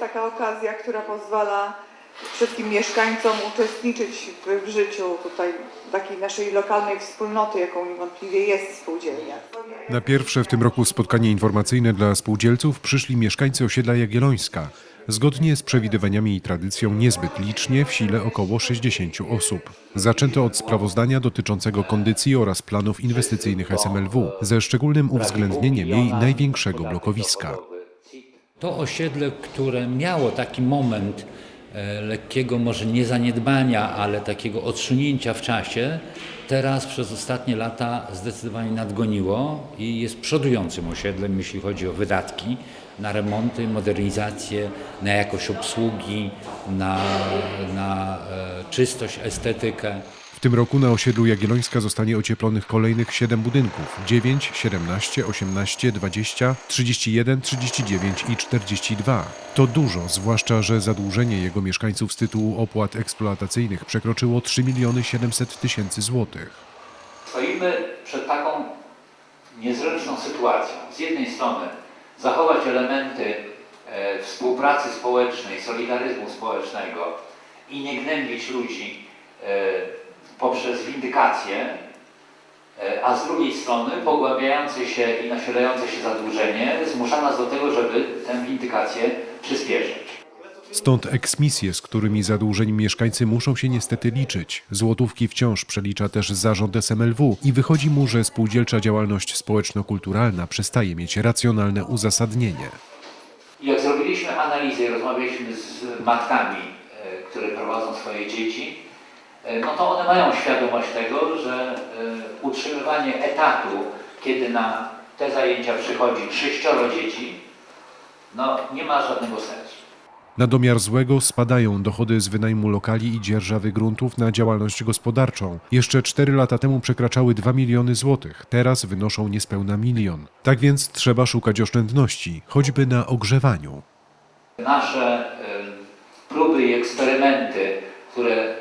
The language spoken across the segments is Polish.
jest taka okazja, która pozwala wszystkim mieszkańcom uczestniczyć w, w życiu tutaj takiej naszej lokalnej wspólnoty, jaką niewątpliwie jest spółdzielnia. Na pierwsze w tym roku spotkanie informacyjne dla spółdzielców przyszli mieszkańcy osiedla Jagiellońska. Zgodnie z przewidywaniami i tradycją niezbyt licznie, w sile około 60 osób. Zaczęto od sprawozdania dotyczącego kondycji oraz planów inwestycyjnych SMLW, ze szczególnym uwzględnieniem jej największego blokowiska. To osiedle, które miało taki moment e, lekkiego może nie zaniedbania, ale takiego odsunięcia w czasie, teraz przez ostatnie lata zdecydowanie nadgoniło i jest przodującym osiedlem, jeśli chodzi o wydatki na remonty, modernizację, na jakość obsługi, na, na e, czystość, estetykę. W tym roku na osiedlu Jagiellońska zostanie ocieplonych kolejnych 7 budynków 9, 17, 18, 20, 31, 39 i 42. To dużo, zwłaszcza, że zadłużenie jego mieszkańców z tytułu opłat eksploatacyjnych przekroczyło 3 miliony 700 tysięcy złotych. Stoimy przed taką niezręczną sytuacją. Z jednej strony zachować elementy e, współpracy społecznej, solidaryzmu społecznego i nie gnębić ludzi e, poprzez windykację, e, a z drugiej strony pogłębiające się i nasilające się zadłużenie zmusza nas do tego, żeby tę windykację przyspieszyć. Stąd eksmisje, z którymi zadłużeni mieszkańcy muszą się niestety liczyć. Złotówki wciąż przelicza też zarząd SMLW i wychodzi mu, że spółdzielcza działalność społeczno-kulturalna przestaje mieć racjonalne uzasadnienie. Jak zrobiliśmy analizę i rozmawialiśmy z matkami, e, które prowadzą swoje dzieci, no to one mają świadomość tego, że e, utrzymywanie etatu, kiedy na te zajęcia przychodzi sześcioro dzieci, no nie ma żadnego sensu. Na domiar złego spadają dochody z wynajmu lokali i dzierżawy gruntów na działalność gospodarczą. Jeszcze 4 lata temu przekraczały 2 miliony złotych, teraz wynoszą niespełna milion. Tak więc trzeba szukać oszczędności, choćby na ogrzewaniu. Nasze e, próby i eksperymenty, które e,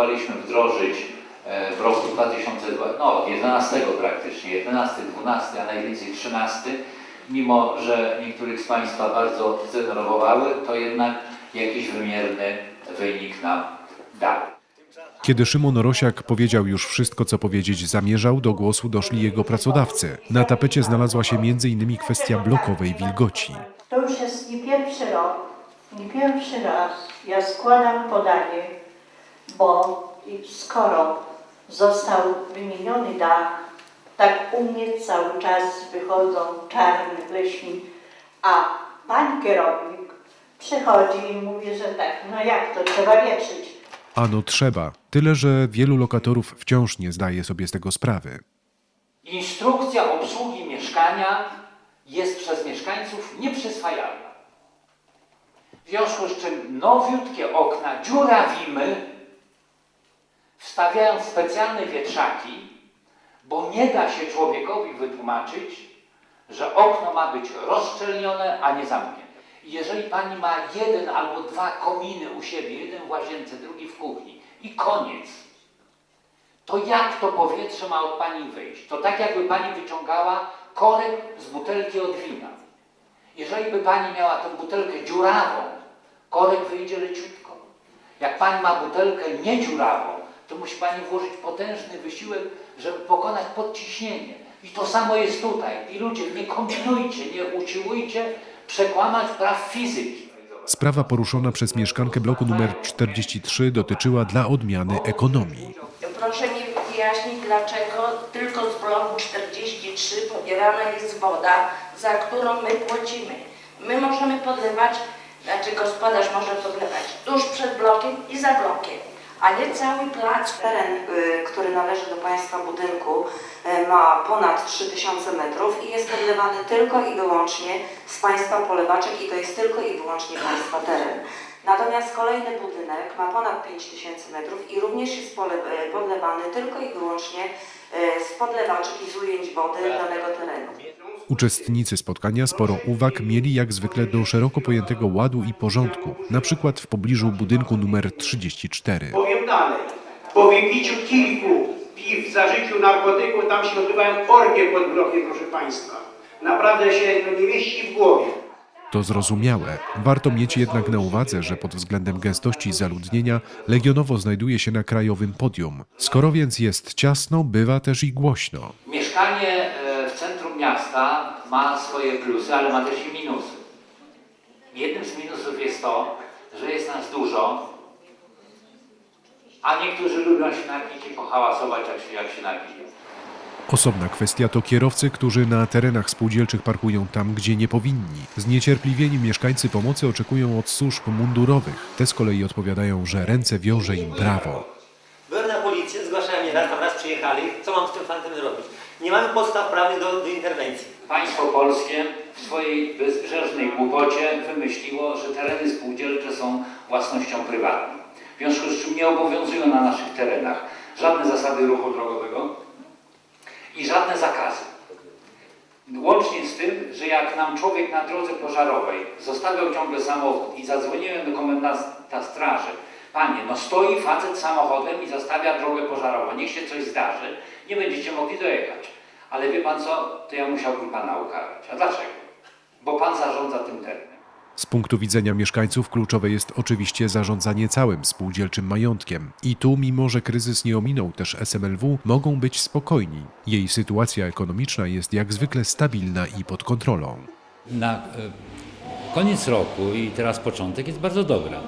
próbowaliśmy wdrożyć e, w roku 2011, no od 11 praktycznie, 11, 12, a najwięcej 13, mimo że niektórych z Państwa bardzo zdenerwowały, to jednak jakiś wymierny wynik nam dał. Kiedy Szymon Rosiak powiedział już wszystko, co powiedzieć zamierzał, do głosu doszli jego pracodawcy. Na tapecie znalazła się m.in. kwestia blokowej wilgoci. To już jest nie pierwszy rok, nie pierwszy raz ja składam podanie, bo i skoro został wymieniony dach, tak u mnie cały czas wychodzą czarne pleśni, a pan kierownik przychodzi i mówi, że tak, no jak to trzeba wietrzyć. Ano trzeba, tyle że wielu lokatorów wciąż nie zdaje sobie z tego sprawy. Instrukcja obsługi mieszkania jest przez mieszkańców nieprzyswajalna. W związku z czym nowiutkie okna dziurawimy, wstawiając specjalne wietrzaki, bo nie da się człowiekowi wytłumaczyć, że okno ma być rozszczelnione, a nie zamknięte. Jeżeli pani ma jeden albo dwa kominy u siebie, jeden w łazience, drugi w kuchni i koniec, to jak to powietrze ma od pani wyjść? To tak jakby pani wyciągała korek z butelki od wina. Jeżeli by pani miała tę butelkę dziurawą, korek wyjdzie leciutko. Jak pani ma butelkę niedziurawą, to musi pani włożyć potężny wysiłek, żeby pokonać podciśnienie. I to samo jest tutaj. I ludzie, nie kombinujcie, nie usiłujcie przekłamać praw fizyki. Sprawa poruszona przez mieszkankę bloku numer 43 dotyczyła dla odmiany ekonomii. Proszę mi wyjaśnić, dlaczego tylko z bloku 43 pobierana jest woda, za którą my płacimy. My możemy podlewać, znaczy gospodarz może podlewać tuż przed blokiem i za blokiem, a nie cały plac. Teren, y, który należy do Państwa budynku y, ma ponad 3000 metrów i jest podlewany tylko i wyłącznie z Państwa polewaczek i to jest tylko i wyłącznie Państwa teren. Natomiast kolejny budynek ma ponad 5000 metrów i również jest y, podlewany tylko i wyłącznie z podlewaczek i z ujęć wody danego terenu. Uczestnicy spotkania sporo uwag mieli jak zwykle do szeroko pojętego ładu i porządku, na przykład w pobliżu budynku numer 34. Powiem dalej. Po wypiciu kilku piw, zażyciu narkotyku, tam się odbywają orgie pod blokiem, proszę Państwa. Naprawdę się no, nie mieści w głowie. To zrozumiałe. Warto mieć jednak na uwadze, że pod względem gęstości zaludnienia Legionowo znajduje się na krajowym podium. Skoro więc jest ciasno, bywa też i głośno. Mieszkanie miasta ma swoje plusy, ale ma też i minusy. Jednym z minusów jest to, że jest nas dużo, a niektórzy lubią się napić i pohałasować, jak się, jak się napiją. Osobna kwestia to kierowcy, którzy na terenach spółdzielczych parkują tam, gdzie nie powinni. Zniecierpliwieni mieszkańcy pomocy oczekują od służb mundurowych. Te z kolei odpowiadają, że ręce wiąże im brawo. Byłem na policję, zgłaszałem nie raz, tam raz przyjechali. Co mam z tym fantem zrobić? Nie mamy podstaw prawnych do, do interwencji. Państwo polskie w swojej bezbrzeżnej głupocie wymyśliło, że tereny spółdzielcze są własnością prywatną. W związku z czym nie obowiązują na naszych terenach żadne zasady ruchu drogowego i żadne zakazy. Łącznie z tym, że jak nam człowiek na drodze pożarowej zostawiał ciągle samochód i zadzwoniłem do komendanta straży, panie, no stoi facet samochodem i zostawia drogę pożarową, niech się coś zdarzy, nie będziecie mogli dojechać. Ale wie pan co, to ja musiałbym pana ukarać. A dlaczego? Bo pan zarządza tym terenem. Z punktu widzenia mieszkańców kluczowe jest oczywiście zarządzanie całym spółdzielczym majątkiem. I tu, mimo że kryzys nie ominął też SMLW, mogą być spokojni. Jej sytuacja ekonomiczna jest jak zwykle stabilna i pod kontrolą. Na e, koniec roku i teraz początek jest bardzo dobra.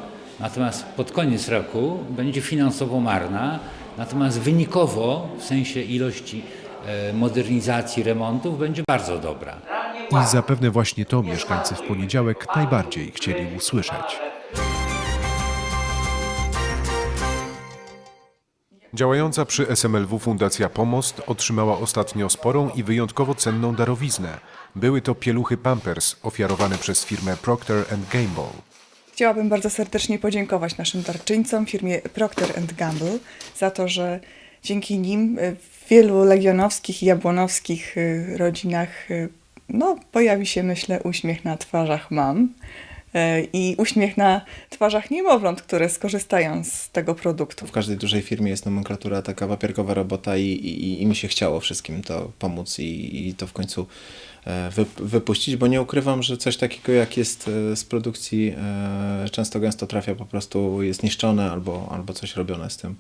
Natomiast pod koniec roku będzie finansowo marna, natomiast wynikowo w sensie ilości e, modernizacji, remontów będzie bardzo dobra. I zapewne właśnie to mieszkańcy w poniedziałek najbardziej chcieli usłyszeć. Działająca przy SMLW Fundacja Pomost otrzymała ostatnio sporą i wyjątkowo cenną darowiznę. Były to pieluchy Pampers ofiarowane przez firmę Procter Gamble. Chciałabym bardzo serdecznie podziękować naszym darczyńcom, firmie Procter Gamble, za to, że dzięki nim w wielu legionowskich i jabłonowskich y, rodzinach y, no, pojawi się, myślę, uśmiech na twarzach mam y, i uśmiech na twarzach niemowląt, które skorzystają z tego produktu. W każdej dużej firmie jest nomenklatura taka papierkowa robota i, i, i mi się chciało wszystkim to pomóc i, i to w końcu wypuścić, bo nie ukrywam, że coś takiego jak jest e, z produkcji e, często gęsto trafia po prostu, jest niszczone albo, albo coś robione z tym,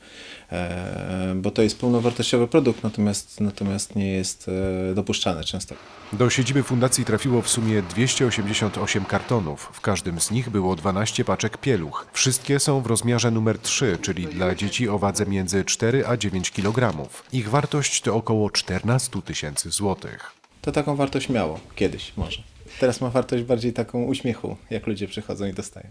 e, bo to jest pełnowartościowy produkt, natomiast, natomiast nie jest e, dopuszczany często. Do siedziby fundacji trafiło w sumie 288 kartonów. W każdym z nich było 12 paczek pieluch. Wszystkie są w rozmiarze numer 3, czyli dla dzieci o wadze między 4 a 9 kg. Ich wartość to około 14 tysięcy złotych. To taką wartość miało kiedyś może. Teraz ma wartość bardziej taką uśmiechu, jak ludzie przychodzą i dostają.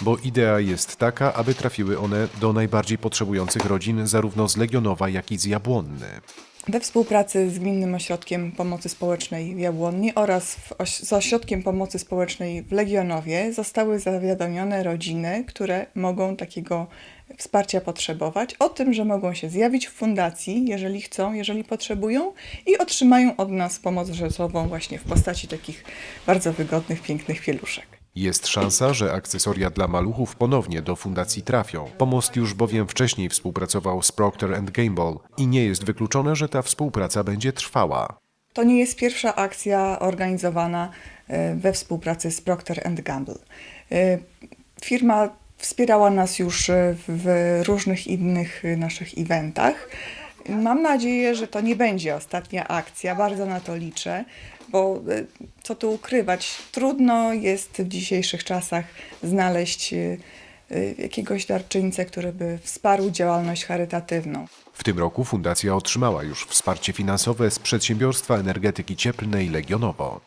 Bo idea jest taka, aby trafiły one do najbardziej potrzebujących rodzin zarówno z Legionowa, jak i z Jabłonny. We współpracy z Gminnym Ośrodkiem Pomocy Społecznej w Jabłonni oraz oś- z Ośrodkiem Pomocy Społecznej w Legionowie zostały zawiadomione rodziny, które mogą takiego wsparcia potrzebować, o tym, że mogą się zjawić w fundacji, jeżeli chcą, jeżeli potrzebują i otrzymają od nas pomoc rzeczową właśnie w postaci takich bardzo wygodnych, pięknych pieluszek. Jest szansa, że akcesoria dla maluchów ponownie do fundacji trafią. Pomost już bowiem wcześniej współpracował z Procter Gamble i nie jest wykluczone, że ta współpraca będzie trwała. To nie jest pierwsza akcja organizowana e, we współpracy z Procter Gamble. E, Firma wspierała nas już e, w różnych innych naszych eventach. Mam nadzieję, że to nie będzie ostatnia akcja, bardzo na to liczę, bo e, co tu ukrywać, trudno jest w dzisiejszych czasach znaleźć e, e, jakiegoś darczyńcę, który by wsparł działalność charytatywną. W tym roku fundacja otrzymała już wsparcie finansowe z przedsiębiorstwa energetyki cieplnej Legionowo.